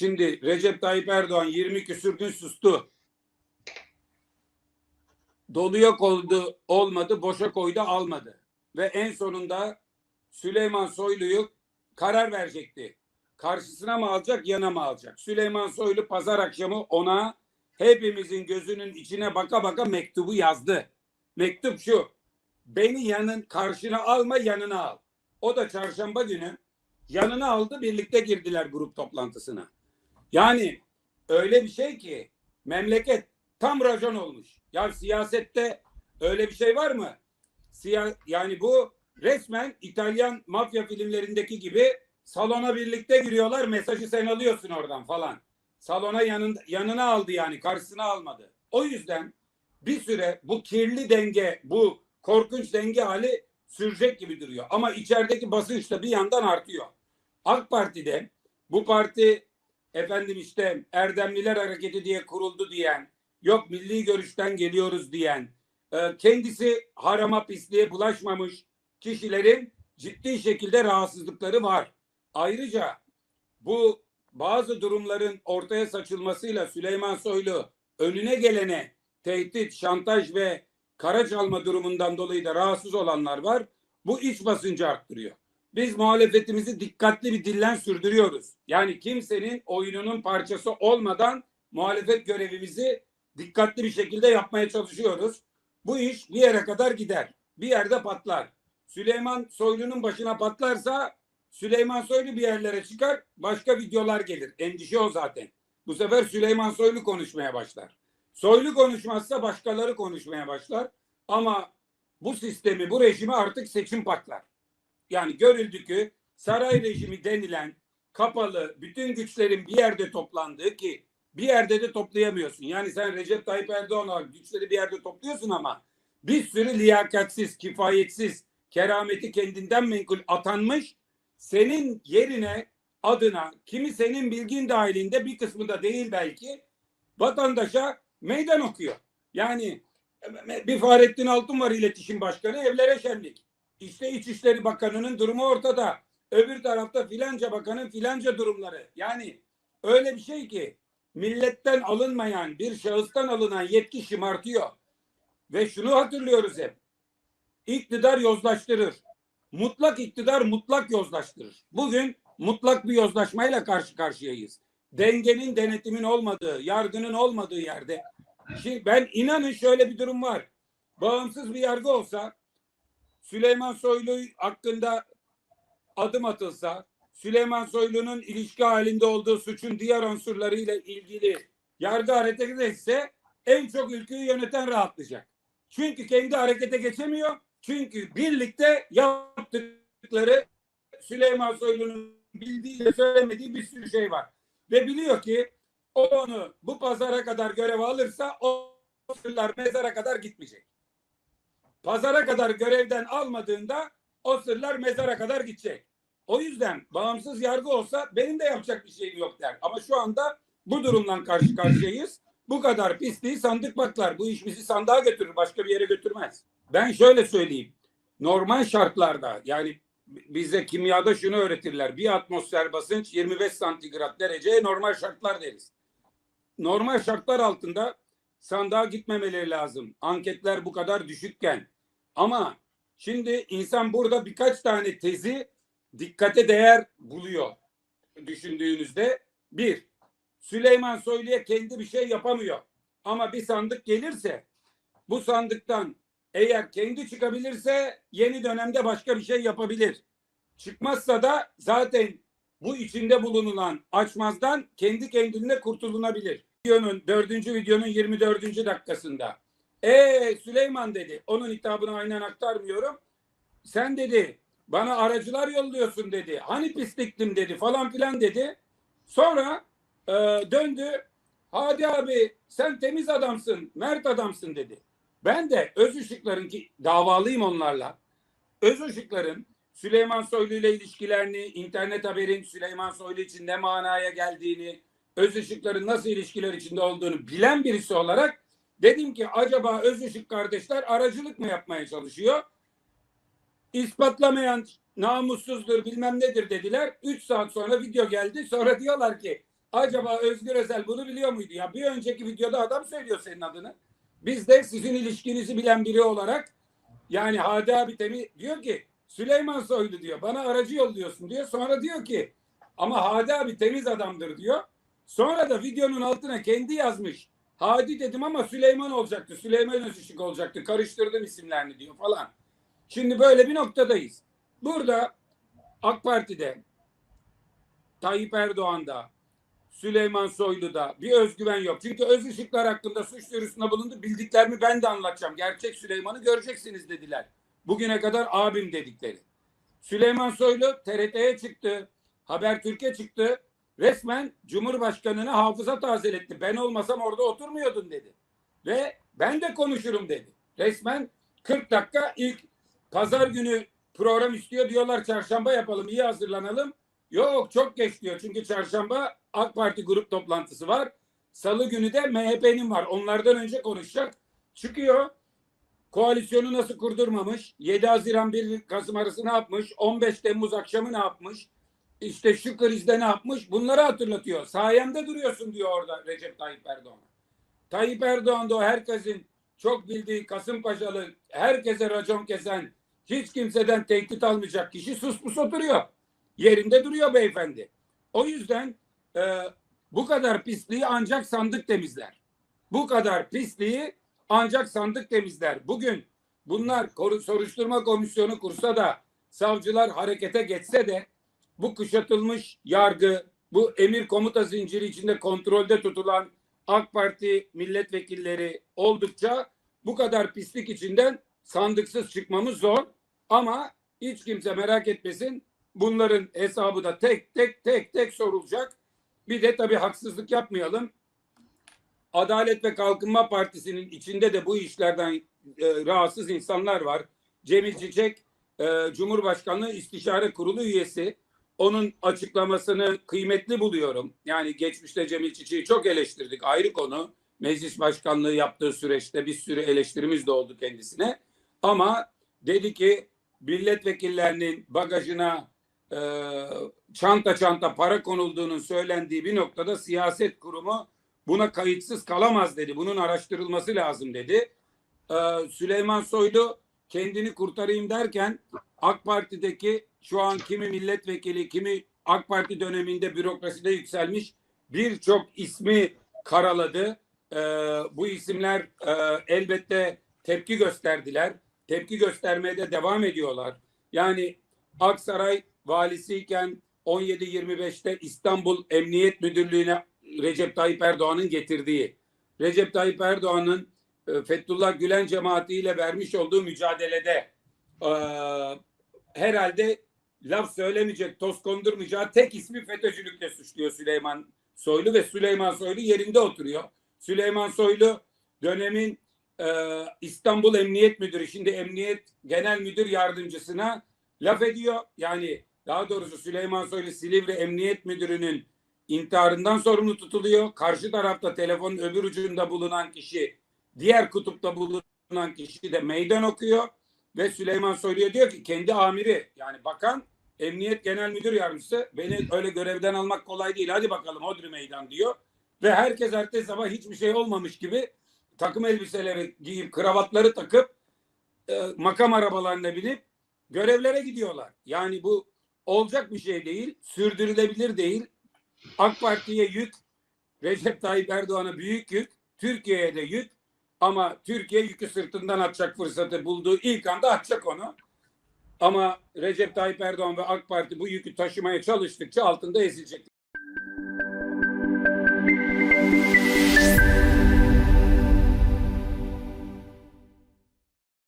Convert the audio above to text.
Şimdi Recep Tayyip Erdoğan 20 küsür gün sustu. Doluya koydu olmadı, boşa koydu almadı. Ve en sonunda Süleyman Soylu'yu karar verecekti. Karşısına mı alacak, yana mı alacak? Süleyman Soylu pazar akşamı ona hepimizin gözünün içine baka baka mektubu yazdı. Mektup şu. Beni yanın karşına alma, yanına al. O da çarşamba günü yanına aldı, birlikte girdiler grup toplantısına. Yani öyle bir şey ki memleket tam rajon olmuş. Ya siyasette öyle bir şey var mı? Siya yani bu resmen İtalyan mafya filmlerindeki gibi salona birlikte giriyorlar mesajı sen alıyorsun oradan falan. Salona yanın, yanına aldı yani karşısına almadı. O yüzden bir süre bu kirli denge bu korkunç denge hali sürecek gibi duruyor. Ama içerideki basınç da bir yandan artıyor. AK Parti'de bu parti efendim işte Erdemliler Hareketi diye kuruldu diyen, yok milli görüşten geliyoruz diyen, e, kendisi harama pisliğe bulaşmamış kişilerin ciddi şekilde rahatsızlıkları var. Ayrıca bu bazı durumların ortaya saçılmasıyla Süleyman Soylu önüne gelene tehdit, şantaj ve kara çalma durumundan dolayı da rahatsız olanlar var. Bu iç basıncı arttırıyor. Biz muhalefetimizi dikkatli bir dillen sürdürüyoruz. Yani kimsenin oyununun parçası olmadan muhalefet görevimizi dikkatli bir şekilde yapmaya çalışıyoruz. Bu iş bir yere kadar gider. Bir yerde patlar. Süleyman Soylu'nun başına patlarsa Süleyman Soylu bir yerlere çıkar, başka videolar gelir. Endişe o zaten. Bu sefer Süleyman Soylu konuşmaya başlar. Soylu konuşmazsa başkaları konuşmaya başlar. Ama bu sistemi, bu rejimi artık seçim patlar. Yani görüldü ki saray rejimi denilen kapalı bütün güçlerin bir yerde toplandığı ki bir yerde de toplayamıyorsun. Yani sen Recep Tayyip Erdoğan güçleri bir yerde topluyorsun ama bir sürü liyakatsiz, kifayetsiz, kerameti kendinden menkul atanmış senin yerine adına kimi senin bilgin dahilinde bir kısmı da değil belki vatandaşa meydan okuyor. Yani bir Fahrettin Altun var iletişim başkanı evlere şenlik. İşte İçişleri Bakanı'nın durumu ortada. Öbür tarafta filanca bakanın filanca durumları. Yani öyle bir şey ki milletten alınmayan bir şahıstan alınan yetki şımartıyor. Ve şunu hatırlıyoruz hep. İktidar yozlaştırır. Mutlak iktidar mutlak yozlaştırır. Bugün mutlak bir yozlaşmayla karşı karşıyayız. Dengenin denetimin olmadığı, yargının olmadığı yerde. Şimdi ben inanın şöyle bir durum var. Bağımsız bir yargı olsa Süleyman Soylu hakkında adım atılsa, Süleyman Soylu'nun ilişki halinde olduğu suçun diğer unsurlarıyla ilgili yargı harekete etse en çok ülkeyi yöneten rahatlayacak. Çünkü kendi harekete geçemiyor. Çünkü birlikte yaptıkları Süleyman Soylu'nun bildiği ve söylemediği bir sürü şey var. Ve biliyor ki onu bu pazara kadar görev alırsa o sırlar mezara kadar gitmeyecek. Pazara kadar görevden almadığında o sırlar mezara kadar gidecek. O yüzden bağımsız yargı olsa benim de yapacak bir şeyim yok der. Ama şu anda bu durumdan karşı karşıyayız. Bu kadar pisliği sandık baklar. Bu iş bizi sandığa götürür. Başka bir yere götürmez. Ben şöyle söyleyeyim. Normal şartlarda yani bize kimyada şunu öğretirler. Bir atmosfer basınç 25 santigrat derece normal şartlar deriz. Normal şartlar altında sandığa gitmemeleri lazım. Anketler bu kadar düşükken. Ama şimdi insan burada birkaç tane tezi dikkate değer buluyor düşündüğünüzde. Bir, Süleyman Soylu'ya kendi bir şey yapamıyor. Ama bir sandık gelirse bu sandıktan eğer kendi çıkabilirse yeni dönemde başka bir şey yapabilir. Çıkmazsa da zaten bu içinde bulunulan açmazdan kendi kendine kurtulunabilir. Videonun dördüncü videonun 24. dakikasında. E Süleyman dedi. Onun hitabını aynen aktarmıyorum. Sen dedi bana aracılar yolluyorsun dedi. Hani pisliktim dedi falan filan dedi. Sonra e, döndü. Hadi abi sen temiz adamsın, mert adamsın dedi. Ben de öz ışıkların ki davalıyım onlarla. Öz ışıkların Süleyman Soylu ile ilişkilerini, internet haberin Süleyman Soylu için ne manaya geldiğini, öz ışıkların nasıl ilişkiler içinde olduğunu bilen birisi olarak dedim ki acaba öz ışık kardeşler aracılık mı yapmaya çalışıyor? İspatlamayan namussuzdur bilmem nedir dediler. Üç saat sonra video geldi. Sonra diyorlar ki Acaba Özgür Özel bunu biliyor muydu? Ya bir önceki videoda adam söylüyor senin adını. Biz de sizin ilişkinizi bilen biri olarak yani Hadi abi temi diyor ki Süleyman Soylu diyor. Bana aracı yolluyorsun diyor. Sonra diyor ki ama Hadi abi temiz adamdır diyor. Sonra da videonun altına kendi yazmış. Hadi dedim ama Süleyman olacaktı. Süleyman Özışık olacaktı. Karıştırdım isimlerini diyor falan. Şimdi böyle bir noktadayız. Burada AK Parti'de Tayyip Erdoğan'da Süleyman Soylu'da bir özgüven yok. Çünkü öz ışıklar hakkında suç duyurusunda bulundu. Bildiklerimi ben de anlatacağım. Gerçek Süleyman'ı göreceksiniz dediler. Bugüne kadar abim dedikleri. Süleyman Soylu TRT'ye çıktı. Habertürk'e çıktı. Resmen Cumhurbaşkanı'na hafıza tazeletti. Ben olmasam orada oturmuyordun dedi. Ve ben de konuşurum dedi. Resmen 40 dakika ilk pazar günü program istiyor diyorlar çarşamba yapalım iyi hazırlanalım. Yok çok geç diyor çünkü çarşamba AK Parti grup toplantısı var. Salı günü de MHP'nin var. Onlardan önce konuşacak. Çıkıyor. Koalisyonu nasıl kurdurmamış? 7 Haziran 1 Kasım arası ne yapmış? 15 Temmuz akşamı ne yapmış? İşte şu krizde ne yapmış? Bunları hatırlatıyor. Sayemde duruyorsun diyor orada Recep Tayyip Erdoğan. Tayyip Erdoğan da o herkesin çok bildiği Kasımpaşalı, herkese racon kesen, hiç kimseden tehdit almayacak kişi sus pus oturuyor. Yerinde duruyor beyefendi. O yüzden e, bu kadar pisliği ancak sandık temizler. Bu kadar pisliği ancak sandık temizler. Bugün bunlar soruşturma komisyonu kursa da savcılar harekete geçse de bu kuşatılmış yargı, bu emir komuta zinciri içinde kontrolde tutulan AK Parti milletvekilleri oldukça bu kadar pislik içinden sandıksız çıkmamız zor. Ama hiç kimse merak etmesin. Bunların hesabı da tek tek tek tek sorulacak. Bir de tabii haksızlık yapmayalım. Adalet ve Kalkınma Partisi'nin içinde de bu işlerden e, rahatsız insanlar var. Cemil Çiçek e, Cumhurbaşkanlığı İstişare Kurulu üyesi. Onun açıklamasını kıymetli buluyorum. Yani geçmişte Cemil Çiçek'i çok eleştirdik ayrı konu. Meclis başkanlığı yaptığı süreçte bir sürü eleştirimiz de oldu kendisine. Ama dedi ki milletvekillerinin bagajına e, çanta çanta para konulduğunun söylendiği bir noktada siyaset kurumu buna kayıtsız kalamaz dedi. Bunun araştırılması lazım dedi. Ee, Süleyman Soylu kendini kurtarayım derken AK Parti'deki şu an kimi milletvekili, kimi AK Parti döneminde bürokraside yükselmiş birçok ismi karaladı. Ee, bu isimler e, elbette tepki gösterdiler. Tepki göstermeye de devam ediyorlar. Yani Aksaray valisiyken 17-25'te İstanbul Emniyet Müdürlüğü'ne Recep Tayyip Erdoğan'ın getirdiği, Recep Tayyip Erdoğan'ın e, Fethullah Gülen cemaatiyle vermiş olduğu mücadelede e, herhalde laf söylemeyecek, toz kondurmayacağı tek ismi FETÖ'cülükle suçluyor Süleyman Soylu ve Süleyman Soylu yerinde oturuyor. Süleyman Soylu dönemin e, İstanbul Emniyet Müdürü, şimdi Emniyet Genel Müdür Yardımcısına laf ediyor. Yani daha doğrusu Süleyman Soylu Silivri Emniyet Müdürü'nün intiharından sorumlu tutuluyor. Karşı tarafta telefonun öbür ucunda bulunan kişi, diğer kutupta bulunan kişi de meydan okuyor. Ve Süleyman Soylu'ya diyor ki kendi amiri yani bakan Emniyet Genel Müdür Yardımcısı beni öyle görevden almak kolay değil. Hadi bakalım Hodri Meydan diyor. Ve herkes ertesi sabah hiçbir şey olmamış gibi takım elbiseleri giyip kravatları takıp e, makam arabalarına binip görevlere gidiyorlar. Yani bu olacak bir şey değil, sürdürülebilir değil. AK Parti'ye yük, Recep Tayyip Erdoğan'a büyük yük, Türkiye'ye de yük. Ama Türkiye yükü sırtından atacak fırsatı bulduğu ilk anda atacak onu. Ama Recep Tayyip Erdoğan ve AK Parti bu yükü taşımaya çalıştıkça altında ezilecek.